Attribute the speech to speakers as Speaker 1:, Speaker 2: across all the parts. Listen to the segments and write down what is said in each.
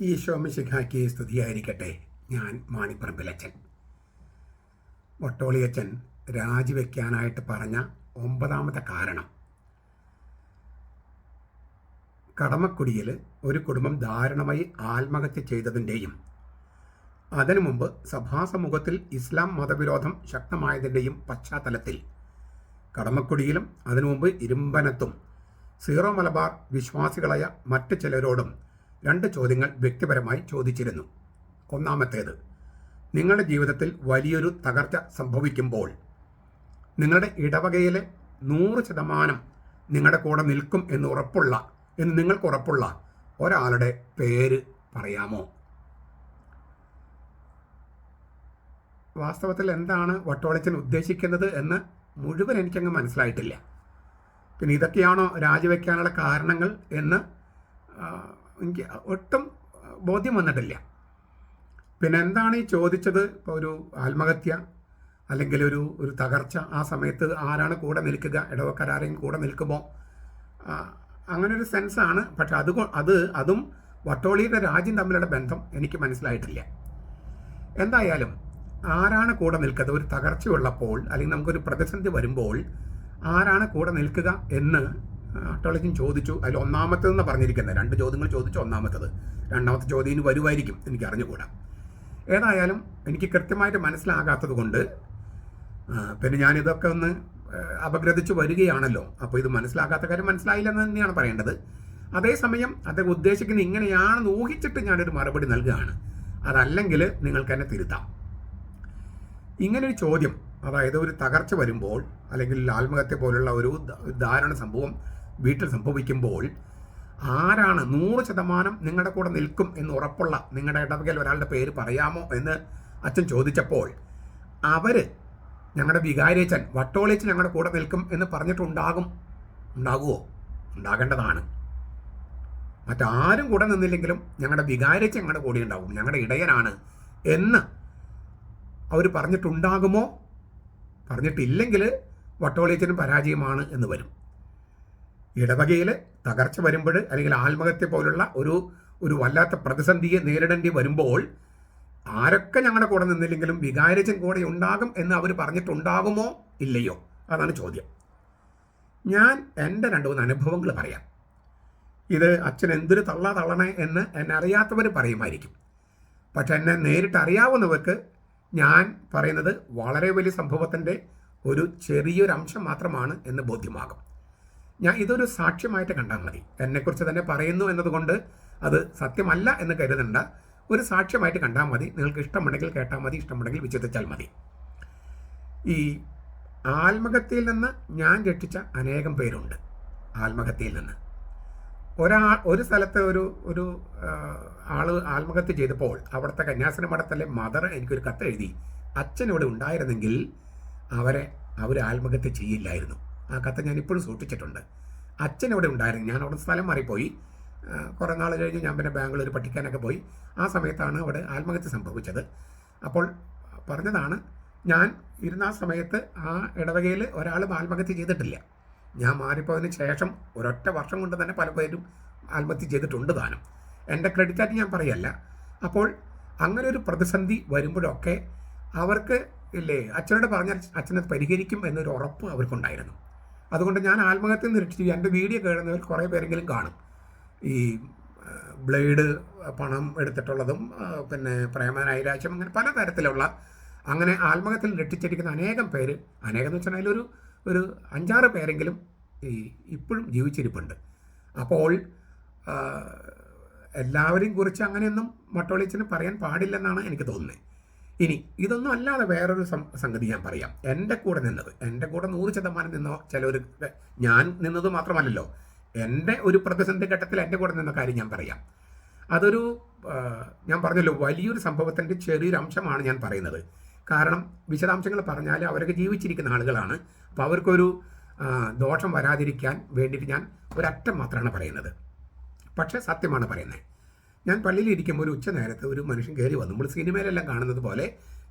Speaker 1: ഈശോമിശിഖാക്കി സ്തുതിയായിരിക്കട്ടെ ഞാൻ മാണിപ്പറമ്പിലച്ചൻ. വട്ടോളിയച്ചൻ രാജിവെക്കാനായിട്ട് പറഞ്ഞ ഒമ്പതാമത്തെ കാരണം. കടമക്കുടിയിൽ ഒരു കുടുംബം ദാരുണമായി ആത്മഹത്യ ചെയ്തതിന്റെയും അതിനു മുമ്പ് സഭാസമൂഹത്തിൽ ഇസ്ലാം മതവിരോധം ശക്തമായതിന്റെയും പശ്ചാത്തലത്തിൽ കടമക്കുടിയിലും അതിനു മുമ്പ് ഇരുമ്പനത്തും സീറോ മലബാർ വിശ്വാസികളായ മറ്റു ചിലരോടും രണ്ട് ചോദ്യങ്ങൾ വ്യക്തിപരമായി ചോദിച്ചിരുന്നു. ഒന്നാമത്തേത് നിങ്ങളുടെ ജീവിതത്തിൽ വലിയൊരു തകർച്ച സംഭവിക്കുമ്പോൾ നിങ്ങളുടെ ഇടവകയിലെ നൂറ് ശതമാനം നിങ്ങളുടെ കൂടെ നിൽക്കും എന്ന് ഉറപ്പുള്ള എന്ന് നിങ്ങൾക്ക് ഉറപ്പുള്ള ഒരാളുടെ പേര് പറയാമോ? വാസ്തവത്തിൽ എന്താണ് വട്ടോളിച്ചൻ ഉദ്ദേശിക്കുന്നത് എന്ന് മുഴുവൻ എനിക്കങ്ങ് മനസ്സിലായിട്ടില്ല. പിന്നെ ഇതൊക്കെയാണോ രാജിവെക്കാനുള്ള കാരണങ്ങൾ എന്ന് എനിക്ക് ഒട്ടും ബോധ്യം വന്നിട്ടില്ല. പിന്നെ എന്താണ് ഈ ചോദിച്ചത്? ഇപ്പോൾ ഒരു ആത്മഹത്യ അല്ലെങ്കിൽ ഒരു ഒരു തകർച്ച ആ സമയത്ത് ആരാണ് കൂടെ നിൽക്കുക? ഇടവക്കാരും കൂടെ നിൽക്കുമോ അങ്ങനെ ഒരു സെൻസാണ്. പക്ഷെ അത് അത് അതും വട്ടോളിയുടെ രാജ്യം തമ്മിലുള്ള ബന്ധം എനിക്ക് മനസ്സിലായിട്ടില്ല. എന്തായാലും ആരാണ് കൂടെ നിൽക്കുക ഒരു തകർച്ചയുള്ളപ്പോൾ അല്ലെങ്കിൽ നമുക്കൊരു പ്രതിസന്ധി വരുമ്പോൾ ആരാണ് കൂടെ നിൽക്കുക എന്ന് അട്ടോളിക്കും ചോദിച്ചു. അതിൽ ഒന്നാമത്തേതെന്ന് പറഞ്ഞിരിക്കുന്നത്? രണ്ട് ചോദ്യങ്ങൾ ചോദിച്ചു ഒന്നാമത്തത്. രണ്ടാമത്തെ ചോദ്യം ഇനി വരുമായിരിക്കും എനിക്ക് അറിഞ്ഞുകൂടാ ഏതായാലും എനിക്ക് കൃത്യമായിട്ട് മനസ്സിലാകാത്തത് കൊണ്ട് പിന്നെ ഞാനിതൊക്കെ ഒന്ന് അപഗ്രഥിച്ചു വരികയാണല്ലോ. അപ്പോൾ ഇത് മനസ്സിലാകാത്ത കാര്യം മനസ്സിലായില്ലെന്ന് തന്നെയാണ് പറയേണ്ടത്. അതേസമയം അദ്ദേഹം ഉദ്ദേശിക്കുന്നത് ഇങ്ങനെയാണെന്ന് ഊഹിച്ചിട്ട് ഞാനൊരു മറുപടി നൽകുകയാണ്. അതല്ലെങ്കിൽ നിങ്ങൾക്ക് എന്നെ തിരുത്താം. ഇങ്ങനൊരു ചോദ്യം അതായത് ഒരു തകർച്ച വരുമ്പോൾ അല്ലെങ്കിൽ ആത്മഹത്യ പോലുള്ള ഒരു ദാരുണ സംഭവം വീട്ടിൽ സംഭവിക്കുമ്പോൾ ആരാണ് നൂറ് ശതമാനം നിങ്ങളുടെ കൂടെ നിൽക്കും എന്ന് ഉറപ്പുള്ള നിങ്ങളുടെ ഇടവകയിൽ ഒരാളുടെ പേര് പറയാമോ എന്ന് അച്ഛൻ ചോദിച്ചപ്പോൾ അവർ ഞങ്ങളുടെ വികാരിയച്ഛൻ വട്ടോളിച്ച് ഞങ്ങളുടെ കൂടെ നിൽക്കും എന്ന് പറഞ്ഞിട്ടുണ്ടാകും. ഉണ്ടാകുമോ ഉണ്ടാകേണ്ടതാണ്. മറ്റാരും കൂടെ നിന്നില്ലെങ്കിലും ഞങ്ങളുടെ വികാരിച്ച് ഞങ്ങളുടെ കൂടെ ഉണ്ടാകും. ഞങ്ങളുടെ ഇടയനാണ് എന്ന് അവർ പറഞ്ഞിട്ടുണ്ടാകുമോ? പറഞ്ഞിട്ടില്ലെങ്കിൽ വട്ടോളിയച്ചനും പരാജയമാണ് എന്ന് വരും. ഇടവകയിൽ തകർച്ച വരുമ്പോൾ അല്ലെങ്കിൽ ആത്മഹത്യ പോലുള്ള ഒരു ഒരു വല്ലാത്ത പ്രതിസന്ധിയെ നേരിടേണ്ടി വരുമ്പോൾ ആരൊക്കെ ഞങ്ങളുടെ കൂടെ നിന്നില്ലെങ്കിലും വികാരജം കൂടെ ഉണ്ടാകും എന്ന് അവർ പറഞ്ഞിട്ടുണ്ടാകുമോ ഇല്ലയോ? അതാണ് ചോദ്യം. ഞാൻ എന്റെ രണ്ട് മൂന്ന് അനുഭവങ്ങൾ പറയാം. ഇത് അച്ഛൻ എന്തൊരു തള്ള തള്ളണേ എന്ന് എന്നെ അറിയാത്തവർ പറയുമായിരിക്കും. പക്ഷെ എന്നെ നേരിട്ട് അറിയാവുന്നവർക്ക് ഞാൻ പറയുന്നത് വളരെ വലിയ സംഭവത്തിന്റെ ഒരു ചെറിയൊരു അംശം മാത്രമാണ് എന്ന് ബോധ്യമാകും. ഞാൻ ഇതൊരു സാക്ഷ്യമായിട്ട് കണ്ടാൽ മതി. എന്നെക്കുറിച്ച് തന്നെ പറയുന്നു എന്നതുകൊണ്ട് അത് സത്യമല്ല എന്ന് കരുതണ്ട. ഒരു സാക്ഷ്യമായിട്ട് കണ്ടാൽ മതി. നിങ്ങൾക്ക് ഇഷ്ടമുണ്ടെങ്കിൽ കേട്ടാൽ മതി. ഇഷ്ടമുണ്ടെങ്കിൽ വിചിന്തിച്ചാൽ മതി. ഈ ആത്മഹത്യയിൽ നിന്ന് ഞാൻ രക്ഷിച്ച അനേകം പേരുണ്ട്. ആത്മഹത്യയിൽ നിന്ന്. ഒരാ ഒരു സ്ഥലത്തെ ഒരു ഒരു ആൾ ആത്മഹത്യ ചെയ്തപ്പോൾ അവിടുത്തെ കന്യാസന മഠത്തിലെ മദർ എനിക്കൊരു കത്ത് എഴുതി അച്ഛൻ ഉണ്ടായിരുന്നെങ്കിൽ അവരെ അവർ ആത്മഹത്യ ചെയ്യില്ലായിരുന്നു. ആ കത്ത് ഞാൻ ഇപ്പോഴും സൂക്ഷിച്ചിട്ടുണ്ട്. അച്ഛൻ ഇവിടെ ഉണ്ടായിരുന്നു. ഞാൻ അവിടെ സ്ഥലം മാറിപ്പോയി. കുറേ നാൾ കഴിഞ്ഞ് ഞാൻ പിന്നെ ബാംഗ്ലൂർ പഠിക്കാനൊക്കെ പോയി. ആ സമയത്താണ് അവിടെ ആത്മഹത്യ സംഭവിച്ചത്. അപ്പോൾ പറഞ്ഞതാണ് ഞാൻ ഇരുന്ന ആ സമയത്ത് ആ ഇടവകയിൽ ഒരാളും ആത്മഹത്യ ചെയ്തിട്ടില്ല. ഞാൻ മാറിപ്പോയതിന് ശേഷം ഒരൊറ്റ വർഷം കൊണ്ട് തന്നെ പല പേരും ആത്മഹത്യ ചെയ്തിട്ടുണ്ട് താനും. എന്റെ ക്രെഡിറ്റ് ആയിട്ട് ഞാൻ പറയല്ല. അപ്പോൾ അങ്ങനെ ഒരു പ്രതിസന്ധി വരുമ്പോഴൊക്കെ അവർക്ക് ഇല്ലേ അച്ഛനോട് പറഞ്ഞാൽ അച്ഛനത് പരിഹരിക്കും എന്നൊരു ഉറപ്പ് അവർക്കുണ്ടായിരുന്നു. അതുകൊണ്ട് ഞാൻ ആത്മഹത്യ നിരീക്ഷിച്ചു. രക്ഷിച്ചു എന്റെ വീഡിയോ കേൾക്കുന്നവർ കുറേ പേരെങ്കിലും കാണും. ഈ ബ്ലേഡ് പണം എടുത്തിട്ടുള്ളതും പിന്നെ പ്രേമ നൈരാശ്യം അങ്ങനെ പലതരത്തിലുള്ള അങ്ങനെ ആത്മഹത്യയിൽ രക്ഷിച്ചിരിക്കുന്ന അനേകം പേര് അനേകം എന്ന് വെച്ചാൽ അതിലൊരു ഒരു അഞ്ചാറ് പേരെങ്കിലും ഈ ഇപ്പോഴും ജീവിച്ചിരിപ്പുണ്ട്. അപ്പോൾ എല്ലാവരെയും കുറിച്ച് അങ്ങനെയൊന്നും മട്ടോളിച്ചിന് പറയാൻ പാടില്ലെന്നാണ് എനിക്ക് തോന്നുന്നത്. ഇനി ഇതൊന്നും അല്ലാതെ വേറൊരു സംഗതി ഞാൻ പറയാം. എന്റെ കൂടെ നിന്നത് എന്റെ കൂടെ നൂറ് ശതമാനം നിന്നോ ചിലവർ ഞാൻ നിന്നത് മാത്രമല്ലല്ലോ. എന്റെ ഒരു പ്രതിസന്ധി ഘട്ടത്തിൽ എന്റെ കൂടെ നിന്ന കാര്യം ഞാൻ പറയാം. അതൊരു ഞാൻ പറഞ്ഞല്ലോ വലിയൊരു സംഭവത്തിന്റെ ചെറിയൊരു അംശമാണ് ഞാൻ പറയുന്നത്. കാരണം വിശദാംശങ്ങൾ പറഞ്ഞാൽ അവരൊക്കെ ജീവിച്ചിരിക്കുന്ന ആളുകളാണ്. അപ്പോൾ അവർക്കൊരു ദോഷം വരാതിരിക്കാൻ വേണ്ടിയിട്ട് ഞാൻ ഒരറ്റം മാത്രമാണ് പറയുന്നത്. പക്ഷേ സത്യമാണ് പറയുന്നത് ഞാൻ പള്ളിയിലിരിക്കുമ്പോൾ ഒരു ഉച്ച നേരത്ത് ഒരു മനുഷ്യൻ കയറി വന്നു. നമ്മൾ സിനിമയിലെല്ലാം കാണുന്നത് പോലെ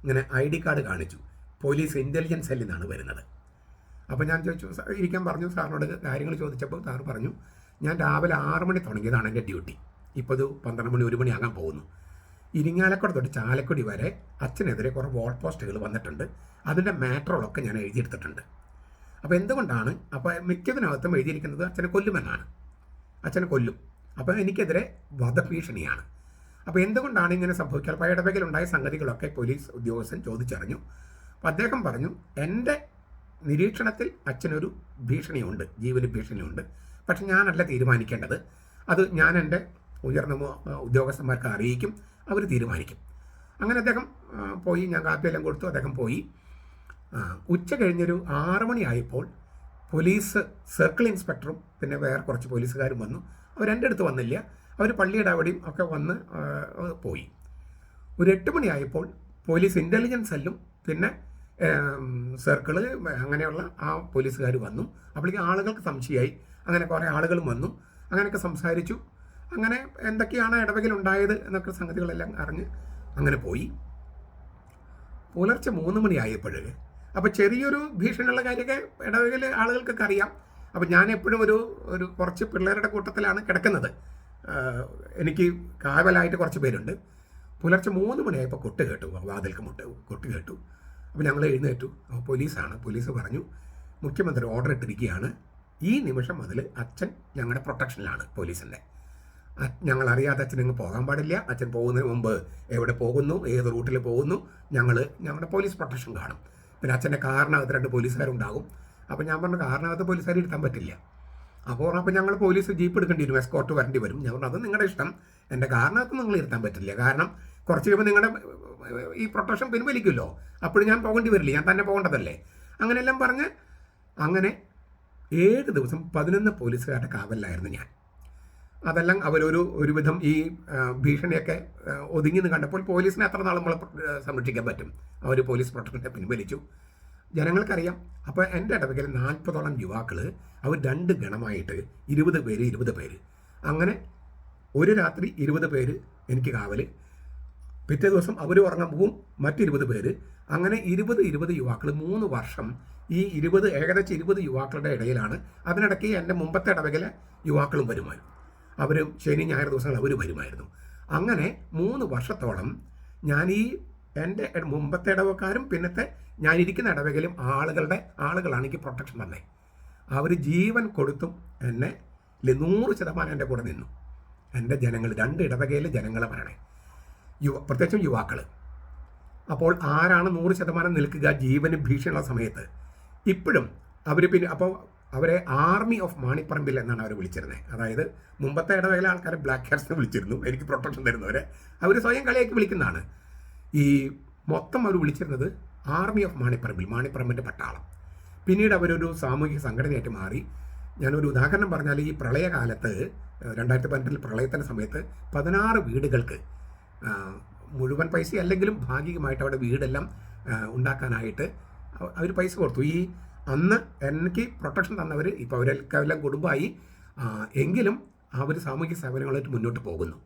Speaker 1: ഇങ്ങനെ ഐ ഡി കാർഡ് കാണിച്ചു. പോലീസ് ഇന്റലിജൻസ് സെല്ലിൽ നിന്നാണ് വരുന്നത്. അപ്പോൾ ഞാൻ ചോദിച്ചു "സാർ, ഇരിക്കാൻ പറഞ്ഞു. സാറിനോട് കാര്യങ്ങൾ ചോദിച്ചപ്പോൾ സാർ പറഞ്ഞു ഞാൻ രാവിലെ ആറ് മണി തുടങ്ങിയതാണ് എന്റെ ഡ്യൂട്ടി. ഇപ്പോൾ ഇത് പന്ത്രണ്ട് മണി ഒരു മണി ആകാൻ പോകുന്നു. ഇരിങ്ങാലക്കുട തൊട്ട് ചാലക്കുടി വരെ അച്ഛനെതിരെ കുറേ വോൾ പോസ്റ്റുകൾ വന്നിട്ടുണ്ട്. അതിന്റെ മാറ്ററുകളൊക്കെ ഞാൻ എഴുതിയെടുത്തിട്ടുണ്ട്. അപ്പോൾ എന്തുകൊണ്ടാണ്? അപ്പോൾ മിക്കതിനകത്തും എഴുതിയിരിക്കുന്നത് അച്ഛനെ കൊല്ലുമെന്നാണ്. അച്ഛനെ കൊല്ലും. അപ്പോൾ എനിക്കെതിരെ വധഭീഷണിയാണ്. അപ്പോൾ എന്തുകൊണ്ടാണ് ഇങ്ങനെ സംഭവിക്കുക? അപ്പോൾ ഇടവകയിലുണ്ടായ സംഗതികളൊക്കെ പോലീസ് ഉദ്യോഗസ്ഥൻ ചോദിച്ചറിഞ്ഞു. അപ്പോൾ അദ്ദേഹം പറഞ്ഞു എന്റെ നിരീക്ഷണത്തിൽ അച്ഛനൊരു ഭീഷണിയുണ്ട് ജീവന് ഭീഷണിയുണ്ട്. പക്ഷെ ഞാനല്ല തീരുമാനിക്കേണ്ടത്. അത് ഞാൻ എന്റെ ഉയർന്ന ഉദ്യോഗസ്ഥന്മാർക്ക് അറിയിക്കും അവർ തീരുമാനിക്കും. അങ്ങനെ അദ്ദേഹം പോയി ഞാൻ കാപ്പിയെല്ലാം കൊടുത്തു അദ്ദേഹം പോയി. ഉച്ച കഴിഞ്ഞൊരു ആറ് മണിയായപ്പോൾ പോലീസ് സർക്കിൾ ഇൻസ്പെക്ടറും പിന്നെ വേറെ കുറച്ച് പോലീസുകാരും വന്നു. അവർ എന്റെ അടുത്ത് വന്നില്ല. അവർ പള്ളിയുടെ അവിടെയും ഒക്കെ വന്ന് പോയി. ഒരു എട്ട് മണിയായപ്പോൾ പോലീസ് ഇന്റലിജൻസ് സെല്ലും പിന്നെ സർക്കിൾ അങ്ങനെയുള്ള ആ പോലീസുകാർ വന്നു. അപ്പോഴേക്കും ആളുകൾക്ക് സംശയമായി. അങ്ങനെ കുറേ ആളുകളും വന്നു. അങ്ങനെയൊക്കെ സംസാരിച്ചു. അങ്ങനെ എന്തൊക്കെയാണ് ഇടവകയിലുണ്ടായത് എന്നൊക്കെ സംഗതികളെല്ലാം അറിഞ്ഞ് അങ്ങനെ പോയി. പുലർച്ചെ മൂന്ന് മണിയായപ്പോഴേ അപ്പോൾ ചെറിയൊരു ഭീഷണിയുള്ള കാര്യമൊക്കെ ഇടവകയിൽ ആളുകൾക്കൊക്കെ അറിയാം. അപ്പോൾ ഞാൻ എപ്പോഴും ഒരു ഒരു കുറച്ച് പിള്ളേരുടെ കൂട്ടത്തിലാണ് കിടക്കുന്നത്. എനിക്ക് കാവലായിട്ട് കുറച്ച് പേരുണ്ട്. പുലർച്ചെ മൂന്ന് മണിയായപ്പോൾ കൊട്ട് കേട്ടു. വാതിൽക്ക് മുട്ട് കൊട്ട് കേട്ടു. അപ്പോൾ ഞങ്ങൾ എഴുന്നേറ്റു. അപ്പോൾ പോലീസാണ്. പോലീസ് പറഞ്ഞു മുഖ്യമന്ത്രി ഓർഡർ ഇട്ടിരിക്കുകയാണ്. ഈ നിമിഷം മുതൽ അച്ഛൻ ഞങ്ങളുടെ പ്രൊട്ടക്ഷനിലാണ് പോലീസിന്റെ ഞങ്ങൾ അറിയാതെ അച്ഛൻ ഇങ്ങ് പോകാൻ പാടില്ല. അച്ഛൻ പോകുന്നതിന് മുമ്പ് എവിടെ പോകുന്നു? ഏത് റൂട്ടിൽ പോകുന്നു? ഞങ്ങൾ ഞങ്ങളുടെ പോലീസ് പ്രൊട്ടക്ഷൻ കാണും. പിന്നെ അച്ഛന്റെ കാറിനകത്ത് രണ്ട് പോലീസുകാരുണ്ടാകും. അപ്പോൾ ഞാൻ പറഞ്ഞു കാറിനകത്ത് പോലീസുകാരെ ഇരുത്താൻ പറ്റില്ല. അപ്പോൾ അപ്പോൾ ഞങ്ങൾ പോലീസ് ജീപ്പ് എടുക്കേണ്ടി വരും എസ്കോർട്ട് വരേണ്ടി വരും. ഞാൻ പറഞ്ഞു അത് നിങ്ങളുടെ ഇഷ്ടം. എന്റെ കാറിനകത്ത് നിങ്ങൾ ഇരുത്താൻ പറ്റില്ല. കാരണം കുറച്ച് കഴിയുമ്പോൾ നിങ്ങളുടെ ഈ പ്രൊട്ടക്ഷൻ പിൻവലിക്കുമല്ലോ. അപ്പോഴും ഞാൻ പോകേണ്ടി വരില്ല. ഞാൻ തന്നെ പോകേണ്ടതല്ലേ? അങ്ങനെയെല്ലാം പറഞ്ഞ് അങ്ങനെ ഏഴ് ദിവസം പതിനൊന്ന് പോലീസുകാരുടെ കാവലിലായിരുന്നു ഞാൻ. അതെല്ലാം അവരൊരു ഒരുവിധം ഈ ഭീഷണിയൊക്കെ ഒതുങ്ങി നിന്ന് കണ്ടപ്പോൾ പോലീസിനെ അത്ര നാൾ നമ്മൾ സംരക്ഷിക്കാൻ പറ്റും. അവർ പോലീസ് പ്രൊട്ടക്ഷനെ പിൻവലിച്ചു. ജനങ്ങൾക്കറിയാം. അപ്പോൾ എന്റെ ഇടവകയിൽ നാൽപ്പതോളം യുവാക്കൾ അവർ രണ്ട് ഗണമായിട്ട് ഇരുപത് പേര് ഇരുപത് പേര്. അങ്ങനെ ഒരു രാത്രി ഇരുപത് പേര് എനിക്ക് കാവൽ പിറ്റേ ദിവസം അവർ ഉറങ്ങാൻ പോവും മറ്റിരുപത് പേര്. അങ്ങനെ ഇരുപത് ഇരുപത് യുവാക്കൾ മൂന്ന് വർഷം ഈ ഇരുപത് ഏകദേശം ഇരുപത് യുവാക്കളുടെ ഇടയിലാണ് അതിനിടയ്ക്ക് എന്റെ മുമ്പത്തെ ഇടവകയിലെ യുവാക്കളും വരുമായിരുന്നു. അവർ ശനി ഞായർ ദിവസങ്ങൾ അവർ വരുമായിരുന്നു. അങ്ങനെ മൂന്ന് വർഷത്തോളം ഞാൻ ഈ എന്റെ മുമ്പത്തെ ഇടവക്കാരും പിന്നത്തെ ഞാനിരിക്കുന്ന ഇടവകയിലും ആളുകളുടെ ആളുകളാണ് എനിക്ക് പ്രൊട്ടക്ഷൻ തന്നെ. അവർ ജീവൻ കൊടുത്തും എന്നെ നൂറ് ശതമാനം എന്റെ കൂടെ നിന്നു. എന്റെ ജനങ്ങൾ രണ്ട് ഇടവകയിലെ ജനങ്ങളെ പറയണേ. യുവ പ്രത്യേകിച്ചും യുവാക്കൾ അപ്പോൾ ആരാണ് നൂറ് ശതമാനം നിൽക്കുക ജീവന് ഭീഷണിയുള്ള സമയത്ത്? ഇപ്പോഴും അവർ പിന്നെ അപ്പോൾ അവരെ ആർമി ഓഫ് മാണിപ്പറമ്പിൽ എന്നാണ് അവർ വിളിച്ചിരുന്നത് അതായത് മുമ്പത്തെ ഇടവേള ആൾക്കാരെ ബ്ലാക്ക് ഹെയർസിനെ വിളിച്ചിരുന്നു. എനിക്ക് പ്രൊട്ടക്ഷൻ തരുന്നവരെ. അവർ സ്വയം കളിയാക്കി വിളിക്കുന്നതാണ്. ഈ മൊത്തം അവർ വിളിച്ചിരുന്നത് ആർമി ഓഫ് മാണിപ്പറമ്പിൽ മാണിപ്പറമ്പിന്റെ പട്ടാളം. പിന്നീട് അവരൊരു സാമൂഹിക സംഘടനയായിട്ട് മാറി. ഞാനൊരു ഉദാഹരണം പറഞ്ഞാൽ ഈ പ്രളയകാലത്ത് രണ്ടായിരത്തി പതിനെട്ടിൽ പ്രളയത്തിന്റെ സമയത്ത് പതിനാറ് വീടുകൾക്ക് മുഴുവൻ പൈസ അല്ലെങ്കിലും ഭാഗികമായിട്ട് അവിടെ വീടെല്ലാം ഉണ്ടാക്കാനായിട്ട് അവർ പൈസ കൊടുത്തു. ഈ അന്ന് എനിക്ക് പ്രൊട്ടക്ഷൻ തന്നവർ ഇപ്പോൾ അവരെല്ലാം കുടുംബമായി എങ്കിലും അവർ സാമൂഹിക സേവനങ്ങളായിട്ട് മുന്നോട്ട് പോകുന്നു.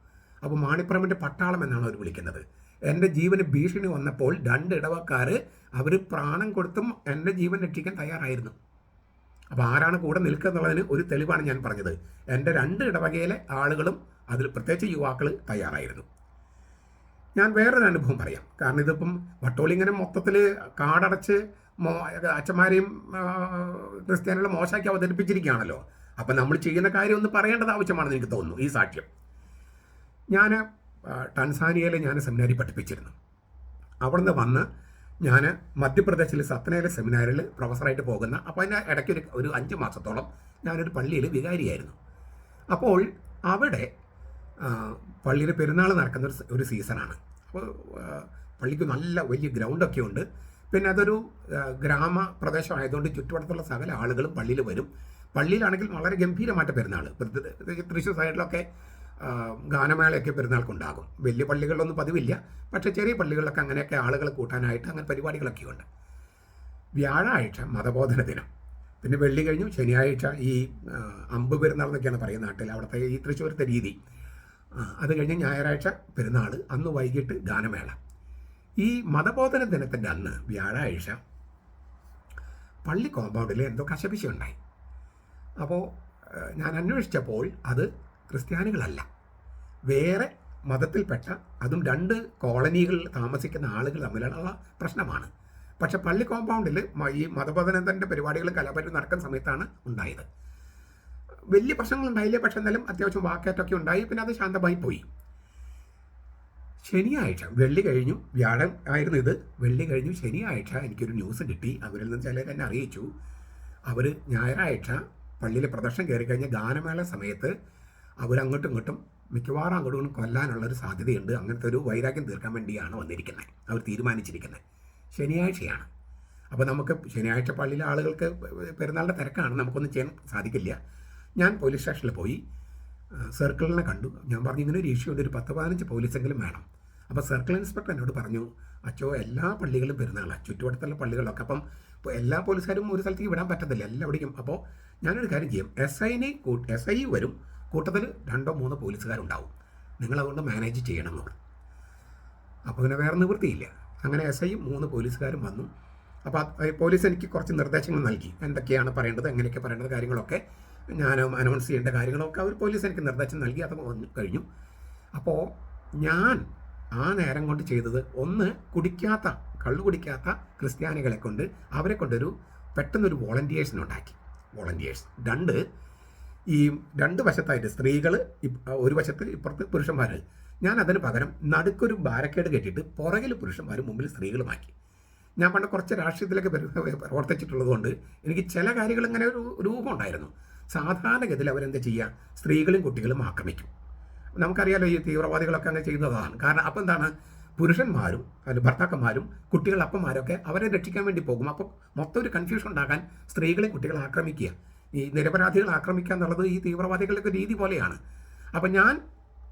Speaker 1: അപ്പോൾ മാണിപ്പുറമിന്റെ പട്ടാളം എന്നാണ് അവർ വിളിക്കുന്നത്. എന്റെ ജീവന് ഭീഷണി വന്നപ്പോൾ രണ്ട് ഇടവക്കാർ അവർ പ്രാണം കൊടുത്തും എന്റെ ജീവൻ രക്ഷിക്കാൻ തയ്യാറായിരുന്നു. അപ്പോൾ ആരാണ് കൂടെ നിൽക്കുക എന്നുള്ളതിന് ഒരു തെളിവാണ് ഞാൻ പറഞ്ഞത്. എന്റെ രണ്ട് ഇടവകയിലെ ആളുകളും അതിൽ പ്രത്യേകിച്ച് യുവാക്കൾ തയ്യാറായിരുന്നു. ഞാൻ വേറൊരു അനുഭവം പറയാം. കാരണം ഇതിപ്പം വട്ടോളി ഇങ്ങനെ മൊത്തത്തിൽ കാടടച്ച് മോ അച്ഛന്മാരെയും ക്രിസ്ത്യാനികളെ മോശമാക്കി അവതരിപ്പിച്ചിരിക്കുകയാണല്ലോ. അപ്പം നമ്മൾ ചെയ്യുന്ന കാര്യം ഒന്ന് പറയേണ്ടത് ആവശ്യമാണെന്ന് എനിക്ക് തോന്നുന്നു. ഈ സാക്ഷ്യം. ഞാൻ ടൻസാനിയയിൽ ഞാൻ സെമിനാരി പഠിപ്പിച്ചിരുന്നു. അവിടുന്ന് വന്ന് ഞാൻ മധ്യപ്രദേശിൽ സത്നയിലെ സെമിനാരിൽ പ്രൊഫസറായിട്ട് പോകുന്ന അപ്പോൾ അതിന്റെ ഇടയ്ക്ക് ഒരു അഞ്ച് മാസത്തോളം ഞാനൊരു പള്ളിയിൽ വികാരിയായിരുന്നു. അപ്പോൾ അവിടെ പള്ളിയിൽ പെരുന്നാൾ നടക്കുന്ന ഒരു ഒരു സീസണാണ്. അപ്പോൾ പള്ളിക്ക് നല്ല വലിയ ഗ്രൗണ്ടൊക്കെ ഉണ്ട്. പിന്നെ അതൊരു ഗ്രാമ പ്രദേശമായതുകൊണ്ട് ചുറ്റുവട്ടത്തുള്ള സകല ആളുകളും പള്ളിയിൽ വരും. പള്ളിയിലാണെങ്കിൽ വളരെ ഗംഭീരമായിട്ട് പെരുന്നാൾ തൃശ്ശൂർ സൈഡിലൊക്കെ ഗാനമേളയൊക്കെ പെരുന്നാൾക്കുണ്ടാകും. വലിയ പള്ളികളിലൊന്നും പതിവില്ല. പക്ഷേ ചെറിയ പള്ളികളിലൊക്കെ അങ്ങനെയൊക്കെ ആളുകൾ കൂട്ടാനായിട്ട് അങ്ങനെ പരിപാടികളൊക്കെ ഉണ്ട് വ്യാഴാഴ്ച മതബോധന ദിനം പിന്നെ വെള്ളി കഴിഞ്ഞു ശനിയാഴ്ച ഈ അമ്പ് പെരുന്നാൾ എന്നൊക്കെയാണ് പറയുന്ന നാട്ടിൽ. അവിടുത്തെ ഈ തൃശ്ശൂരത്തെ രീതി. അത് കഴിഞ്ഞ് ഞായറാഴ്ച പെരുന്നാൾ അന്ന് വൈകിട്ട് ഗാനമേള. ഈ മതബോധന ദിനത്തിന്റെ അന്ന് വ്യാഴാഴ്ച പള്ളി കോമ്പൗണ്ടിൽ എന്തോ കശപിശ ഉണ്ടായി അപ്പോൾ ഞാൻ അന്വേഷിച്ചപ്പോൾ അത് ക്രിസ്ത്യാനികളല്ല. വേറെ മതത്തിൽപ്പെട്ട അതും രണ്ട് കോളനികളിൽ താമസിക്കുന്ന ആളുകൾ തമ്മിലുള്ള പ്രശ്നമാണ്. പക്ഷെ പള്ളി കോമ്പൗണ്ടിൽ ഈ മതബോധനത്തിന്റെ പരിപാടികളും കലാപരിപാടി നടക്കുന്ന സമയത്താണ് ഉണ്ടായത്. വലിയ പ്രശ്നങ്ങൾ ഉണ്ടായില്ല. പക്ഷെ എന്നാലും അത്യാവശ്യം വാക്കേറ്റൊക്കെ ഉണ്ടായി. പിന്നെ അത് ശാന്തമായി പോയി. ശനിയാഴ്ച വെള്ളി കഴിഞ്ഞു. വ്യാഴം ആയിരുന്നു ഇത്. വെള്ളി കഴിഞ്ഞു. ശനിയാഴ്ച എനിക്കൊരു ന്യൂസ് കിട്ടി. അവരിൽ നിന്ന് ചിലർ എന്നെ അറിയിച്ചു. അവർ ഞായറാഴ്ച പള്ളിയിലെ പ്രദർശനം കയറി കഴിഞ്ഞ ഗാനമേള സമയത്ത് അവരങ്ങോട്ടും ഇങ്ങോട്ടും മിക്കവാറും അങ്ങോട്ടും കൊല്ലാനുള്ള കൊല്ലാനുള്ളൊരു സാധ്യതയുണ്ട്. അങ്ങനത്തെ ഒരു വൈരാഗ്യം തീർക്കാൻ വേണ്ടിയാണ് വന്നിരിക്കുന്നത് അവർ തീരുമാനിച്ചിരിക്കുന്നത് ശനിയാഴ്ചയാണ്. അപ്പോൾ നമുക്ക് ശനിയാഴ്ച പള്ളിയിലെ ആളുകൾക്ക് പെരുന്നാളിന്റെ തിരക്കാണ്. നമുക്കൊന്നും ചെയ്യാൻ സാധിക്കില്ല. ഞാൻ പോലീസ് സ്റ്റേഷനിൽ പോയി സർക്കിളിനെ കണ്ടു. ഞാൻ പറഞ്ഞു ഇങ്ങനെ ഒരു ഇഷ്യൂ ഉണ്ട്. ഒരു പത്ത് പതിനഞ്ച് പോലീസെങ്കിലും വേണം. അപ്പോൾ സർക്കിൾ ഇൻസ്പെക്ടർ എന്നോട് പറഞ്ഞു അച്ചോ എല്ലാ പള്ളികളും പെരുന്നാളാണ് ചുറ്റുവട്ടത്തുള്ള പള്ളികളൊക്കെ. അപ്പം എല്ലാ പോലീസുകാരും ഒരു സ്ഥലത്തേക്ക് വിടാൻ പറ്റത്തില്ല. എല്ലാവിടേക്കും. അപ്പോൾ ഞാനൊരു കാര്യം ചെയ്യും. എസ് ഐനെ എസ് ഐ വരും. കൂട്ടത്തിൽ രണ്ടോ മൂന്നോ പോലീസുകാരുണ്ടാവും. നിങ്ങളതുകൊണ്ട് മാനേജ് ചെയ്യണം എന്നുള്ളത് അപ്പോൾ പിന്നെ വേറെ നിവൃത്തിയില്ല. അങ്ങനെ എസ് ഐയും മൂന്ന് പോലീസുകാരും വന്നു. അപ്പോൾ പോലീസ് എനിക്ക് കുറച്ച് നിർദ്ദേശങ്ങൾ നൽകി. എന്തൊക്കെയാണ് പറയേണ്ടത് എങ്ങനെയൊക്കെ പറയേണ്ടത് കാര്യങ്ങളൊക്കെ ഞാൻ അനൗൺസ് ചെയ്യേണ്ട കാര്യങ്ങളൊക്കെ അവർ പോലീസ് എനിക്ക് നിർദ്ദേശം നൽകി അത് വന്നു കഴിഞ്ഞു. അപ്പോൾ ഞാൻ ആ നേരം കൊണ്ട് ചെയ്തത് ഒന്ന് കുടിക്കാത്ത കള്ളു കുടിക്കാത്ത ക്രിസ്ത്യാനികളെ കൊണ്ട് അവരെ കൊണ്ടൊരു പെട്ടെന്നൊരു വോളണ്ടിയേഴ്സിനുണ്ടാക്കി വോളണ്ടിയേഴ്സ് രണ്ട് ഈ രണ്ട് വശത്തായിട്ട് സ്ത്രീകൾ ഒരു വശത്ത് ഇപ്പുറത്ത് പുരുഷന്മാരായി. ഞാൻ അതിന് പകരം നടുക്കൊരു ബാരക്കേഡ് കെട്ടിയിട്ട് പുറകിൽ പുരുഷന്മാരും മുമ്പിൽ സ്ത്രീകളുമാക്കി. ഞാൻ പണ്ട് കുറച്ച് രാഷ്ട്രീയത്തിലൊക്കെ പ്രവർത്തിച്ചിട്ടുള്ളത് കൊണ്ട് എനിക്ക് ചില കാര്യങ്ങൾ ഇങ്ങനെ ഒരു രൂപം ഉണ്ടായിരുന്നു. സാധാരണഗതിയിൽ അവരെന്താ ചെയ്യുക? സ്ത്രീകളും കുട്ടികളും ആക്രമിക്കും. നമുക്കറിയാലോ ഈ തീവ്രവാദികളൊക്കെ അങ്ങനെ ചെയ്യുന്നതാണ്. കാരണം അപ്പം എന്താണ്? പുരുഷന്മാരും അല്ല ഭർത്താക്കന്മാരും കുട്ടികൾ അപ്പന്മാരൊക്കെ അവരെ രക്ഷിക്കാൻ വേണ്ടി പോകും. അപ്പോൾ മൊത്തം ഒരു കൺഫ്യൂഷൻ ഉണ്ടാക്കാൻ സ്ത്രീകളെ കുട്ടികളെ ആക്രമിക്കുക. ഈ നിരപരാധികൾ ആക്രമിക്കുക എന്നുള്ളത് ഈ തീവ്രവാദികളുടെ രീതി പോലെയാണ്. അപ്പം ഞാൻ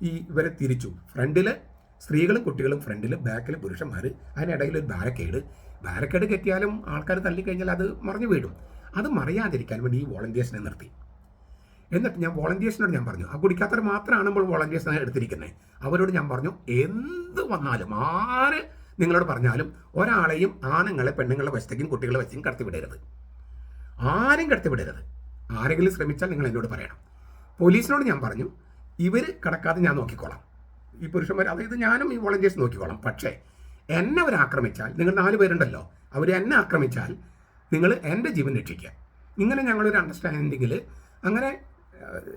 Speaker 1: ഈ ഇവരെ തിരിച്ചു. ഫ്രണ്ടിൽ സ്ത്രീകളും കുട്ടികളും ഫ്രണ്ടിൽ ബാക്കിൽ പുരുഷന്മാർ അതിനിടയിൽ ഒരു ബാരക്കേഡ്. ബാരക്കേഡ് കെട്ടിയാലും ആൾക്കാർ തള്ളിക്കഴിഞ്ഞാൽ അത് മറിഞ്ഞു വീഴും. അത് മറിയാതിരിക്കാൻ വേണ്ടി ഈ വോളണ്ടിയേഴ്സിനെ നിർത്തി. എന്നിട്ട് ഞാൻ വോളണ്ടിയേഴ്സിനോട് ഞാൻ പറഞ്ഞു ആ കുടിക്കാത്തവർ മാത്രമാണ് നമ്മൾ വോളണ്ടിയേഴ്സിനെ എടുത്തിരിക്കുന്നത് അവരോട് ഞാൻ പറഞ്ഞു എന്ത് വന്നാലും ആര് നിങ്ങളോട് പറഞ്ഞാലും ഒരാളെയും ആണുങ്ങളെ പെണ്ണുങ്ങളെ വശത്തേക്കും കുട്ടികളെ വശത്തേക്കും കടത്തിവിടരുത്. ആരും കടത്തിവിടരുത്. ആരെങ്കിലും ശ്രമിച്ചാൽ നിങ്ങൾ എന്നോട് പറയണം. പോലീസിനോട് ഞാൻ പറഞ്ഞു ഇവർ കിടക്കാതെ ഞാൻ നോക്കിക്കോളാം. ഈ പുരുഷന്മാർ അതായത് ഞാനും ഈ വോളണ്ടിയേഴ്സ് നോക്കിക്കോളാം. പക്ഷേ എന്നെ അവർ ആക്രമിച്ചാൽ നിങ്ങൾ നാല് പേരുണ്ടല്ലോ അവർ എന്നെ ആക്രമിച്ചാൽ നിങ്ങൾ എന്റെ ജീവൻ രക്ഷിക്കുക. ഇങ്ങനെ ഞങ്ങളൊരു അണ്ടർസ്റ്റാൻഡിങ്ങിൽ അങ്ങനെ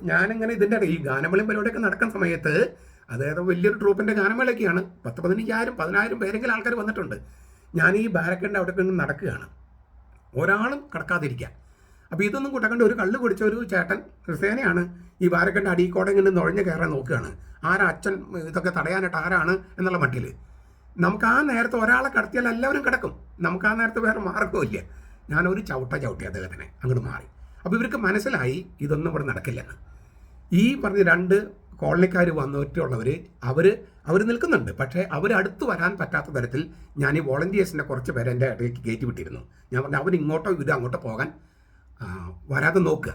Speaker 1: ഞാനിങ്ങനെ ഇതിന്റെ ഈ ഗാനമേളയും പരിപാടിയൊക്കെ നടക്കുന്ന സമയത്ത് അതായത് വലിയൊരു ട്രൂപ്പിന്റെ ഗാനമേളയൊക്കെയാണ്. പത്ത് പതിനഞ്ചായിരം പതിനായിരം പേരെങ്കിലും ആൾക്കാർ വന്നിട്ടുണ്ട്. ഞാൻ ഈ ബാരക്കന്റെ അവിടെ നടക്കുകയാണ്. ഒരാളും കടക്കാതിരിക്കുക. അപ്പോൾ ഇതൊന്നും കൂട്ടക്കണ്ട് ഒരു കള്ള് കുടിച്ച ഒരു ചേട്ടൻ ക്രിസ്ത്യാനിയാണ് ഈ വാരക്കണ്ട അടിക്കോടെ ഇങ്ങനെ നുഴഞ്ഞ് കയറാൻ നോക്കുകയാണ്. ആരാ അച്ഛൻ ഇതൊക്കെ തടയാനായിട്ട് ആരാണ് എന്നുള്ള മട്ടിൽ നമുക്ക് ആ നേരത്തെ ഒരാളെ കടത്തിയാൽ എല്ലാവരും കിടക്കും. നമുക്ക് ആ നേരത്തെ വേറെ മാർഗമില്ല ഞാനൊരു ചവിട്ട ചവിട്ടി അദ്ദേഹത്തിനെ അങ്ങോട്ട് മാറി. അപ്പോൾ ഇവർക്ക് മനസ്സിലായി ഇതൊന്നും ഇവിടെ നടക്കില്ലെന്ന്. ഈ പറഞ്ഞ രണ്ട് കോളനിക്കാർ വന്നിട്ടുള്ളവർ അവർ അവർ നിൽക്കുന്നുണ്ട്. പക്ഷേ അവർ അടുത്ത് വരാൻ പറ്റാത്ത തരത്തിൽ ഞാൻ ഈ വോളണ്ടിയേഴ്സിന്റെ കുറച്ച് പേരെ എന്റെ ഇടയ്ക്ക് കയറ്റി വിട്ടിരുന്നു. ഞാൻ പറഞ്ഞു അവർ ഇങ്ങോട്ടോ ഇത് അങ്ങോട്ടോ പോകാൻ വരാതെ നോക്കുക.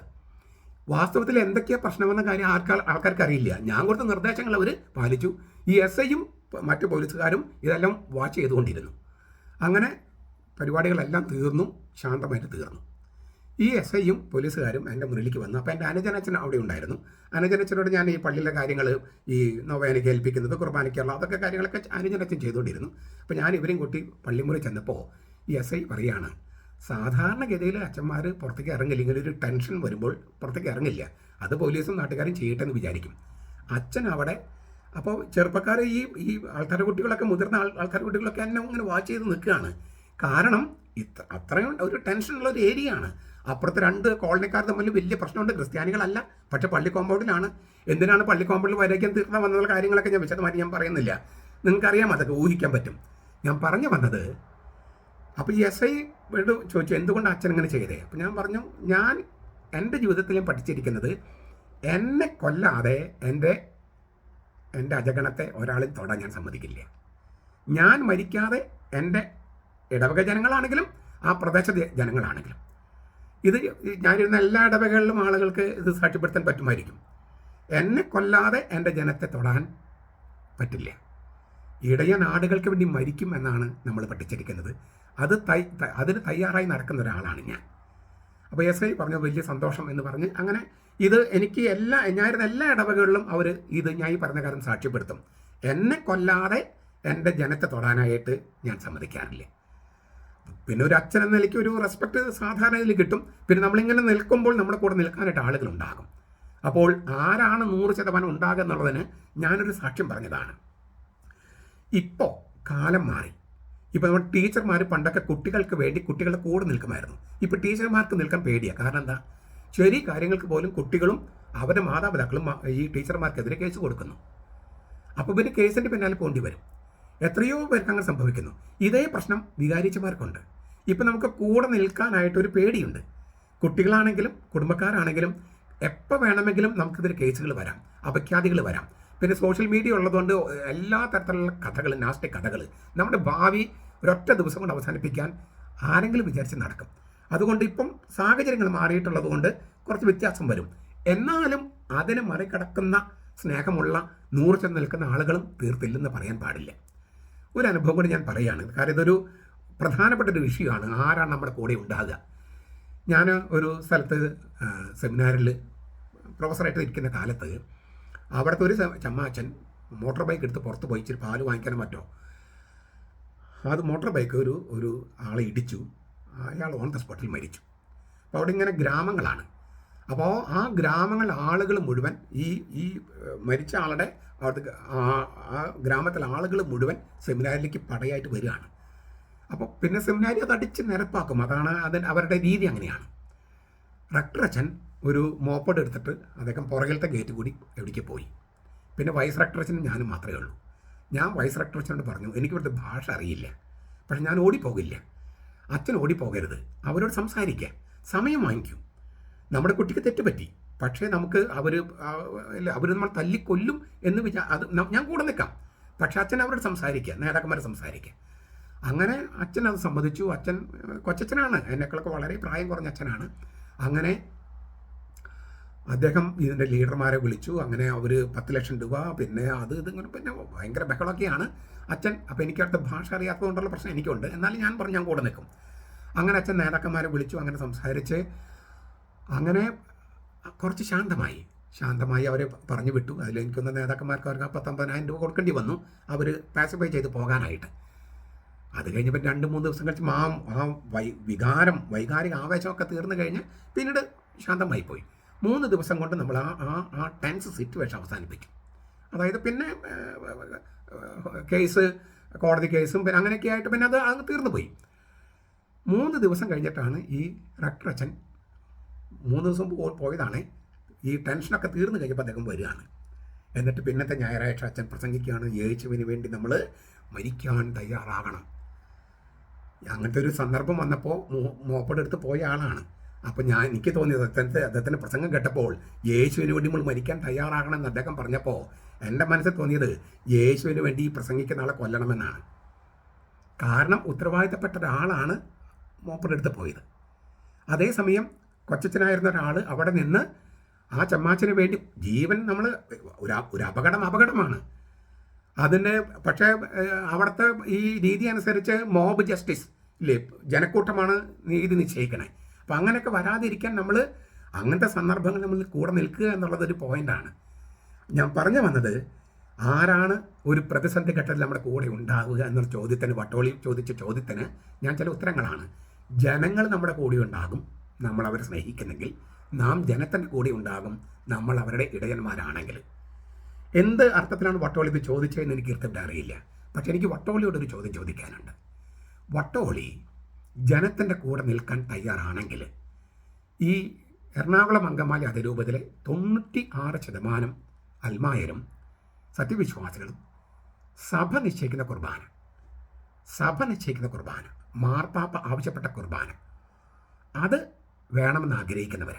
Speaker 1: വാസ്തവത്തിൽ എന്തൊക്കെയാണ് പ്രശ്നമെന്ന കാര്യം ആൾക്കാർ ആൾക്കാർക്ക് അറിയില്ല ഞാൻ കൊടുത്ത നിർദ്ദേശങ്ങൾ അവർ പാലിച്ചു. ഈ എസ് ഐയും മറ്റ് പോലീസുകാരും ഇതെല്ലാം വാച്ച് ചെയ്തുകൊണ്ടിരുന്നു. അങ്ങനെ പരിപാടികളെല്ലാം തീർന്നു ശാന്തമായിട്ട് തീർന്നു. ഈ എസ് ഐയും പോലീസുകാരും എന്റെ മുന്നിലേക്ക് വന്നു. അപ്പോൾ എന്റെ അനുജനച്ചൻ അവിടെ ഉണ്ടായിരുന്നു. അനുജനച്ചനോട് ഞാൻ ഈ പള്ളിയിലെ കാര്യങ്ങൾ ഈ നൊവേനയ്ക്ക് ഏൽപ്പിക്കുന്നത് കുർബാനയ്ക്കുള്ള അതൊക്കെ കാര്യങ്ങളൊക്കെ അനുജനച്ചൻ ചെയ്തുകൊണ്ടിരുന്നു. അപ്പോൾ ഞാൻ ഇവരെയും കൂട്ടി പള്ളിമുറി ചെന്നപ്പോൾ ഈ എസ് ഐ പറയുകയാണ് സാധാരണഗതിയിൽ അച്ഛന്മാർ പുറത്തേക്ക് ഇറങ്ങില്ല. ഇങ്ങനെ ഒരു ടെൻഷൻ വരുമ്പോൾ പുറത്തേക്ക് ഇറങ്ങില്ല. അത് പോലീസും നാട്ടുകാരും ചെയ്യട്ടെ എന്ന് വിചാരിക്കും. അച്ഛൻ അവിടെ അപ്പോൾ ചെറുപ്പക്കാർ ഈ ഈ ആൾക്കാരുടെ കുട്ടികളൊക്കെ മുതിർന്ന ആൾ ആൾക്കാരുടെ കുട്ടികളൊക്കെ എന്നെ ഇങ്ങനെ വാച്ച് ചെയ്ത് നിൽക്കുകയാണ്. കാരണം ഇത്ര അത്രയും ഒരു ടെൻഷനുള്ള ഒരു ഏരിയ ആണ്. അപ്പുറത്ത് രണ്ട് കോളനിക്കാർ തമ്മിൽ വലിയ പ്രശ്നമുണ്ട്. ക്രിസ്ത്യാനികളല്ല പക്ഷേ പള്ളി കോമ്പൗണ്ടിലാണ് എന്തിനാണ് പള്ളി കോമ്പൗണ്ടിൽ വരയ്ക്കാൻ തീർന്ന വന്നുള്ള കാര്യങ്ങളൊക്കെ ഞാൻ വിശദമായിട്ട് ഞാൻ പറയുന്നില്ല. നിങ്ങൾക്കറിയാം അതൊക്കെ ഊഹിക്കാൻ പറ്റും. ഞാൻ പറഞ്ഞു വന്നത് അപ്പോൾ ഈ എസ് ഐ വീണ്ടും ചോദിച്ചു എന്തുകൊണ്ട് അച്ഛൻ ഇങ്ങനെ ചെയ്തേ? അപ്പം ഞാൻ പറഞ്ഞു ഞാൻ എന്റെ ജീവിതത്തിൽ ഞാൻ പഠിച്ചിരിക്കുന്നത് എന്നെ കൊല്ലാതെ എന്റെ എന്റെ അജഗണത്തെ ഒരാളിൽ തൊടാൻ ഞാൻ സമ്മതിക്കില്ല. ഞാൻ മരിക്കാതെ എന്റെ ഇടവക ജനങ്ങളാണെങ്കിലും ആ പ്രദേശ ജനങ്ങളാണെങ്കിലും. ഇത് ഞാനിരുന്ന എല്ലാ ഇടവകളിലും ആളുകൾക്ക് ഇത് സാക്ഷ്യപ്പെടുത്താൻ പറ്റുമായിരിക്കും. എന്നെ കൊല്ലാതെ എന്റെ ജനത്തെ തൊടാൻ പറ്റില്ല. ഇടയ നാടുകൾക്ക് വേണ്ടി മരിക്കും എന്നാണ് നമ്മൾ പഠിച്ചിരിക്കുന്നത്. അത് തൈ അതിന് തയ്യാറായി നടക്കുന്ന ഒരാളാണ് ഞാൻ. അപ്പോൾ എസ് ഐ പറഞ്ഞു വലിയ സന്തോഷം എന്ന് പറഞ്ഞ് അങ്ങനെ ഇത് എനിക്ക് എല്ലാ ഞാനിരുന്ന എല്ലാ ഇടവകളിലും അവർ ഇത് ഞാൻ ഈ പറഞ്ഞ കാര്യം സാക്ഷ്യപ്പെടുത്തും. എന്നെ കൊല്ലാതെ എന്റെ ജനത്തെ തൊടാനായിട്ട് ഞാൻ സമ്മതിക്കാറില്ല. പിന്നെ ഒരു അച്ഛൻ എന്ന നിലയ്ക്ക് ഒരു റെസ്പെക്ട് സാധാരണ ഇതിൽ കിട്ടും. പിന്നെ നമ്മളിങ്ങനെ നിൽക്കുമ്പോൾ നമ്മുടെ കൂടെ നിൽക്കാനായിട്ട് ആളുകൾ ഉണ്ടാകും അപ്പോൾ ആരാണ് നൂറ് ശതമാനം ഉണ്ടാകുക എന്നുള്ളതിന് ഞാനൊരു സാക്ഷ്യം പറഞ്ഞതാണ്. ഇപ്പോൾ കാലം മാറി. ഇപ്പോൾ നമ്മൾ ടീച്ചർമാർ പണ്ടൊക്കെ കുട്ടികൾക്ക് വേണ്ടി കുട്ടികളുടെ കൂടെ നിൽക്കുമായിരുന്നു. ഇപ്പോൾ ടീച്ചർമാർക്ക് നിൽക്കാൻ പേടിയാണ് കാരണം എന്താ? ചെറിയ കാര്യങ്ങൾക്ക് പോലും കുട്ടികളും അവരുടെ മാതാപിതാക്കളും ഈ ടീച്ചർമാർക്കെതിരെ കേസ് കൊടുക്കുന്നു. അപ്പോൾ പിന്നെ കേസിന്റെ പിന്നാലെ പോണ്ടി വരും. എത്രയോ പേർക്ക് അങ്ങനെ സംഭവിക്കുന്നു. ഇതേ പ്രശ്നം വികാരിച്ചമാർക്കുണ്ട്. ഇപ്പം നമുക്ക് കൂടെ നിൽക്കാനായിട്ട് ഒരു പേടിയുണ്ട്. കുട്ടികളാണെങ്കിലും കുടുംബക്കാരാണെങ്കിലും എപ്പോൾ വേണമെങ്കിലും നമുക്കിതിൽ കേസുകൾ വരാം. അപഖ്യാതികൾ വരാം. പിന്നെ സോഷ്യൽ മീഡിയ ഉള്ളതുകൊണ്ട് എല്ലാ തരത്തിലുള്ള കഥകൾ നാസ്റ്റ് കഥകൾ നമ്മുടെ ഭാവി ഒരൊറ്റ ദിവസം കൊണ്ട് അവസാനിപ്പിക്കാൻ ആരെങ്കിലും വിചാരിച്ച് നടക്കും. അതുകൊണ്ട് ഇപ്പം സാഹചര്യങ്ങൾ മാറിയിട്ടുള്ളത് കൊണ്ട് കുറച്ച് വ്യത്യാസം വരും. എന്നാലും അതിനെ മറികടക്കുന്ന സ്നേഹമുള്ള നൂറ് ചെന്ന് നിൽക്കുന്ന ആളുകളും തീർത്തില്ലെന്ന് പറയാൻ പാടില്ല. ഒരു അനുഭവം കൂടി ഞാൻ പറയുകയാണ്. കാരണം ഇതൊരു പ്രധാനപ്പെട്ട ഒരു വിഷയമാണ്. ആരാണ് നമ്മുടെ കൂടെ ഉണ്ടാകുക? ഞാൻ ഒരു സ്ഥലത്ത് സെമിനാറിൽ പ്രൊഫസറായിട്ട് ഇരിക്കുന്ന കാലത്ത് അവിടുത്തെ ഒരു ചമ്മ ചമ്മാച്ചൻ മോട്ടോർ ബൈക്ക് എടുത്ത് പുറത്ത് പോയി ഇച്ചിരി പാൽ വാങ്ങിക്കാനും മറ്റോ അത് മോട്ടോർ ബൈക്ക് ഒരു ഒരു ആളെ ഇടിച്ചു. അയാൾ ഓൺ ദ സ്പോട്ടിൽ മരിച്ചു. അപ്പോൾ അവിടെ ഇങ്ങനെ ഗ്രാമങ്ങളാണ്. അപ്പോൾ ആ ഗ്രാമങ്ങൾ ആളുകൾ മുഴുവൻ ഈ ഈ മരിച്ച ആളുടെ അവിടുത്തെ ആ ഗ്രാമത്തിലെ ആളുകൾ മുഴുവൻ സെമിനാരിലേക്ക് പടയായിട്ട് വരികയാണ്. അപ്പോൾ പിന്നെ സെമിനാരി അത് അടിച്ച് നിരപ്പാക്കും. അതാണ് അതിന് അവരുടെ രീതി അങ്ങനെയാണ്. റക്ടർ അച്ഛൻ ഒരു മോപ്പഡ് എടുത്തിട്ട് അദ്ദേഹം പുറകിലത്തെ ഗേറ്റ് കൂടി എവിടേക്ക് പോയി. പിന്നെ വൈസ് റക്ടർ ഞാനും മാത്രമേ ഉള്ളൂ. ഞാൻ വൈസ് റക്ടറച്ചനോട് പറഞ്ഞു എനിക്ക് ഇവിടുത്തെ ഭാഷ അറിയില്ല. പക്ഷെ ഞാൻ ഓടിപ്പോകില്ല. അച്ഛൻ ഓടിപ്പോകരുത്. അവരോട് സംസാരിക്കുക സമയം വാങ്ങിക്കും. നമ്മുടെ കുട്ടിക്ക് തെറ്റുപറ്റി. പക്ഷേ നമുക്ക് അവർ അവർ നമ്മൾ തല്ലിക്കൊല്ലും എന്ന് വിചാ അത് ഞാൻ കൂടെ നിൽക്കാം. പക്ഷേ അച്ഛൻ അവരോട് സംസാരിക്കുക നേതാക്കന്മാരെ സംസാരിക്കുക അങ്ങനെ അച്ഛൻ അത് സമ്മതിച്ചു. അച്ഛൻ കൊച്ചച്ഛനാണ്. എന്നെക്കളൊക്കെ വളരെ പ്രായം കുറഞ്ഞ അച്ഛനാണ്. അങ്ങനെ അദ്ദേഹം ഇതിന്റെ ലീഡർമാരെ വിളിച്ചു. അങ്ങനെ അവർ പത്ത് ലക്ഷം രൂപ പിന്നെ അത് ഇത് ഇങ്ങനെ പിന്നെ ഭയങ്കര ബഹളമൊക്കെയാണ്. അച്ഛൻ അപ്പോൾ എനിക്ക് അടുത്ത ഭാഷ അറിയാത്തതുകൊണ്ടുള്ള പ്രശ്നം എനിക്കുണ്ട്. എന്നാലും ഞാൻ പറഞ്ഞു ഞാൻ കൂടെ നിൽക്കും. അങ്ങനെ അച്ഛൻ നേതാക്കന്മാരെ വിളിച്ചു അങ്ങനെ സംസാരിച്ച്. അങ്ങനെ കുറച്ച് ശാന്തമായി. ശാന്തമായി അവരെ പറഞ്ഞു വിട്ടു. അതിൽ എനിക്കൊന്ന് നേതാക്കന്മാർക്ക് അവർക്ക് പത്തൊമ്പതിനായിരം രൂപ കൊടുക്കേണ്ടി വന്നു. അവർ പാസിഫൈ ചെയ്ത് പോകാനായിട്ട്. അത് കഴിഞ്ഞപ്പോൾ രണ്ട് മൂന്ന് ദിവസം കഴിച്ച് മാം ആ വൈ വികാരം വൈകാരിക ആവേശമൊക്കെ തീർന്നു കഴിഞ്ഞ് പിന്നീട് ശാന്തമായി പോയി. മൂന്ന് ദിവസം കൊണ്ട് നമ്മൾ ആ ആ ആ ടെൻസ് സിറ്റുവേഷൻ അവസാനിപ്പിക്കും. അതായത് പിന്നെ കേസ് കോടതി കേസും പിന്നെ അങ്ങനെയൊക്കെ ആയിട്ട് പിന്നെ അത് അങ്ങ് തീർന്നു പോയി. മൂന്ന് ദിവസം കഴിഞ്ഞിട്ടാണ് ഈ റക്ടർ മൂന്ന് ദിവസം പോയതാണ്. ഈ ടെൻഷനൊക്കെ തീർന്നു കഴിഞ്ഞപ്പോൾ അദ്ദേഹം വരികയാണ്. എന്നിട്ട് പിന്നത്തെ ഞായറാഴ്ച അച്ഛൻ പ്രസംഗിക്കുകയാണ്. യേശുവിന് വേണ്ടി നമ്മൾ മരിക്കാൻ തയ്യാറാകണം. അങ്ങനത്തെ ഒരു സന്ദർഭം വന്നപ്പോൾ മോപ്പടെടുത്ത് പോയ ആളാണ്. അപ്പോൾ ഞാൻ എനിക്ക് തോന്നിയത് അദ്ദേഹത്തെ അദ്ദേഹത്തിന്റെ പ്രസംഗം കേട്ടപ്പോൾ യേശുവിന് വേണ്ടി നമ്മൾ മരിക്കാൻ തയ്യാറാകണം എന്ന് അദ്ദേഹം പറഞ്ഞപ്പോൾ എന്റെ മനസ്സിൽ തോന്നിയത് യേശുവിന് വേണ്ടി ഈ പ്രസംഗിക്കുന്ന ആളെ കൊല്ലണമെന്നാണ്. കാരണം ഉത്തരവാദിത്തപ്പെട്ട ഒരാളാണ് മോപ്പറെടുത്ത് പോയത്. അതേസമയം കൊച്ചച്ഛനായിരുന്ന ഒരാൾ അവിടെ നിന്ന് ആ ചമ്മാച്ചന് വേണ്ടി ജീവൻ നമ്മൾ ഒരു ഒരു അപകടം അപകടമാണ്. അതിന് പക്ഷേ അവിടുത്തെ ഈ രീതി അനുസരിച്ച് മോബ് ജസ്റ്റിസ് ഇല്ലേ ജനക്കൂട്ടമാണ് നീതി നിശ്ചയിക്കണേ. അപ്പം അങ്ങനെയൊക്കെ വരാതിരിക്കാൻ നമ്മൾ അങ്ങനത്തെ സന്ദർഭങ്ങൾ നമ്മൾ കൂടെ നിൽക്കുക എന്നുള്ളതൊരു പോയിന്റാണ് ഞാൻ പറഞ്ഞു വന്നത് ആരാണ് ഒരു പ്രതിസന്ധി ഘട്ടത്തിൽ നമ്മുടെ കൂടെ ഉണ്ടാവുക എന്നുള്ള ചോദ്യത്തിന് വട്ടോളി ചോദിച്ച ചോദ്യത്തിന് ഞാൻ ചില ഉത്തരങ്ങളാണ്. ജനങ്ങൾ നമ്മുടെ കൂടെ ഉണ്ടാകും നമ്മൾ അവരെ സ്നേഹിക്കുന്നെങ്കിൽ നാം ജനത്തിന്റെ കൂടെ ഉണ്ടാകും നമ്മൾ അവരുടെ ഇടയന്മാരാണെങ്കിൽ. എന്ത് അർത്ഥത്തിലാണ് വട്ടോളി ഇത് ചോദിച്ചതെന്ന് എനിക്ക് കൃത്യമായിട്ട് അറിയില്ല. പക്ഷെ എനിക്ക് വട്ടോളിയോട് ഒരു ചോദ്യം ചോദിക്കാനുണ്ട്. വട്ടോളി ജനത്തിന്റെ കൂടെ നിൽക്കാൻ തയ്യാറാണെങ്കിൽ ഈ എറണാകുളം അങ്കമാലി അതിരൂപതയിലെ തൊണ്ണൂറ്റി ആറ് ശതമാനം അൽമായരും സത്യവിശ്വാസികളും സഭ നിശ്ചയിക്കുന്ന കുർബാന സഭ നിശ്ചയിക്കുന്ന കുർബാന മാർപ്പാപ്പ ആവശ്യപ്പെട്ട കുർബാന അത് വേണമെന്ന് ആഗ്രഹിക്കുന്നവർ.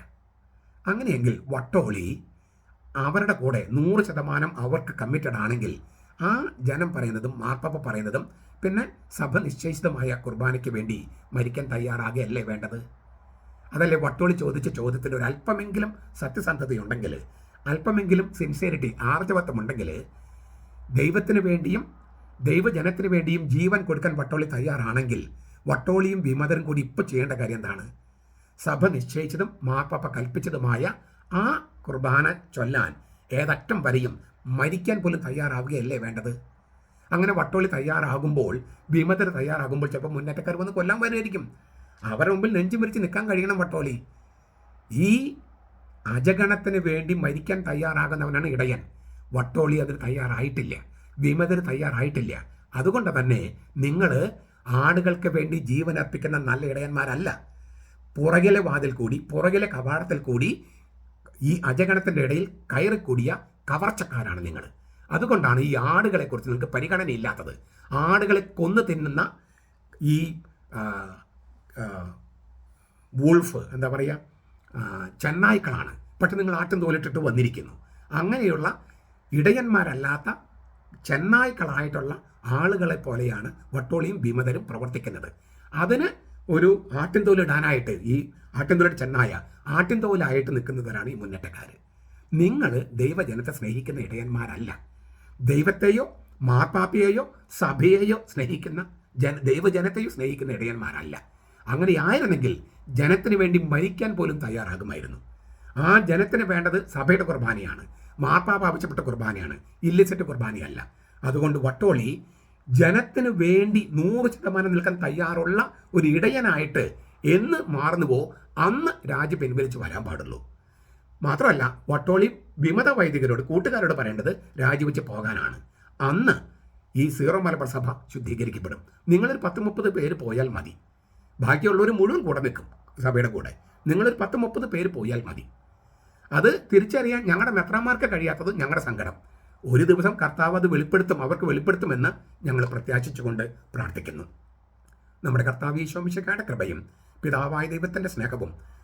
Speaker 1: അങ്ങനെയെങ്കിൽ വട്ടോളി അവരുടെ കൂടെ നൂറ് ശതമാനം അവർക്ക് കമ്മിറ്റഡ് ആണെങ്കിൽ ആ ജനം പറയുന്നതും മാർപ്പാപ്പ പറയുന്നതും പിന്നെ സഭ നിശ്ചയിച്ചതുമായ കുർബാനയ്ക്ക് വേണ്ടി മരിക്കാൻ തയ്യാറാകുകയല്ലേ വേണ്ടത്? അതല്ലേ വട്ടോളി ചോദിച്ച ചോദ്യത്തിന് ഒരു അല്പമെങ്കിലും സത്യസന്ധതയുണ്ടെങ്കിൽ അല്പമെങ്കിലും സിൻസിയറിറ്റി ആർജവത്വമുണ്ടെങ്കിൽ ദൈവത്തിന് വേണ്ടിയും ദൈവജനത്തിന് വേണ്ടിയും ജീവൻ കൊടുക്കാൻ വട്ടോളി തയ്യാറാണെങ്കിൽ വട്ടോളിയും വിമതരും കൂടി ഇപ്പോൾ ചെയ്യേണ്ട കാര്യം എന്താണ്? സഭ നിശ്ചയിച്ചതും മാർപ്പാപ്പ കൽപ്പിച്ചതുമായ ആ കുർബാന ചൊല്ലാൻ ഏതറ്റം വരെയും മരിക്കാൻ പോലും തയ്യാറാവുകയല്ലേ വേണ്ടത്? അങ്ങനെ വട്ടോളി തയ്യാറാകുമ്പോൾ ഭീമതര തയ്യാറാകുമ്പോൾ ചിലപ്പോൾ മുന്നേറ്റക്കാർ വന്ന് കൊല്ലാൻ വരുമായിരിക്കും. അവരുടെ മുമ്പിൽ നെഞ്ചു മരിച്ച് നിൽക്കാൻ കഴിയണം വട്ടോളി. ഈ അജഗണത്തിന് വേണ്ടി മരിക്കാൻ തയ്യാറാകുന്നവനാണ് ഇടയൻ. വട്ടോളി അതിന് തയ്യാറായിട്ടില്ല. വിമതർ തയ്യാറായിട്ടില്ല. അതുകൊണ്ട് തന്നെ നിങ്ങൾ ആടുകൾക്ക് വേണ്ടി ജീവൻ അർപ്പിക്കുന്ന നല്ല ഇടയന്മാരല്ല. പുറകിലെ വാതിൽ കൂടി പുറകിലെ കവാടത്തിൽ കൂടി ഈ അജഗണത്തിന്റെ ഇടയിൽ കയറിക്കൂടിയ കവർച്ചക്കാരാണ് നിങ്ങൾ. അതുകൊണ്ടാണ് ഈ ആടുകളെക്കുറിച്ച് നിങ്ങൾക്ക് പരിഗണനയില്ലാത്തത്. ആടുകളെ കൊന്നു തിന്നുന്ന ഈ വൂൾഫ് എന്താ പറയുക ചെന്നായ്ക്കളാണ്. പക്ഷെ നിങ്ങൾ ആറ്റം തോലിട്ടിട്ട് വന്നിരിക്കുന്നു. അങ്ങനെയുള്ള ഇടയന്മാരല്ലാത്ത ചെന്നായ്ക്കളായിട്ടുള്ള ആളുകളെ പോലെയാണ് വട്ടോളിയും ഭീമതരും പ്രവർത്തിക്കുന്നത്. അതിന് ഒരു ആട്ടിൻതോലിടാനായിട്ട് ഈ ആട്ടിൻതോലിട്ട് ചെന്നായ ആട്ടിൻതോലായിട്ട് നിൽക്കുന്നവരാണ് ഈ മുന്നേറ്റക്കാർ നിങ്ങൾ ദൈവജനത്തെ സ്നേഹിക്കുന്ന ഇടയന്മാരല്ല. ദൈവത്തെയോ മാർപ്പാപ്പയെയോ സഭയെയോ സ്നേഹിക്കുന്ന ജന ദൈവജനത്തെയോ സ്നേഹിക്കുന്ന ഇടയന്മാരല്ല. അങ്ങനെ ആയിരുന്നെങ്കിൽ ജനത്തിന് വേണ്ടി മരിക്കാൻ പോലും തയ്യാറാകുമായിരുന്നു. ആ ജനത്തിന് വേണ്ടത് സഭയുടെ കുർബാനയാണ്. മാർപ്പാപ്പ ആവശ്യപ്പെട്ട കുർബാനയാണ്. ഇല്ലിസെറ്റ് കുർബാനയല്ല. അതുകൊണ്ട് വട്ടോളി ജനത്തിന് വേണ്ടി നൂറ് ശതമാനം നിൽക്കാൻ തയ്യാറുള്ള ഒരു ഇടയനായിട്ട് എന്ന് മാറുന്നുവോ? അന്ന് രാജ്യം പിൻവലിച്ച് വരാൻ പാടുള്ളൂ. മാത്രമല്ല വട്ടോളി വിമത വൈദികരോട് കൂട്ടുകാരോട് പറയേണ്ടത് രാജിവെച്ച് പോകാനാണ്. അന്ന് ഈ സീറോ മലബാർ സഭ ശുദ്ധീകരിക്കപ്പെടും. നിങ്ങളൊരു പത്ത് മുപ്പത് പേര് പോയാൽ മതി. ബാക്കിയുള്ളവർ മുഴുവൻ കൂടെ നിൽക്കും സഭയുടെ കൂടെ. നിങ്ങളൊരു പത്ത് മുപ്പത് പേര് പോയാൽ മതി. അത് തിരിച്ചറിയാൻ ഞങ്ങളുടെ മെത്രാന്മാർക്ക് കഴിയാത്തത് ഞങ്ങളുടെ സങ്കടം. ഒരു ദിവസം കർത്താവ് അത് വെളിപ്പെടുത്തും അവർക്ക് വെളിപ്പെടുത്തുമെന്ന് ഞങ്ങൾ പ്രത്യാശിച്ചുകൊണ്ട് പ്രാർത്ഥിക്കുന്നു. നമ്മുടെ കർത്താവ് ഈശോമിശക്കാരുടെ കൃപയും പിതാവായ ദൈവത്തിന്റെ സ്നേഹവും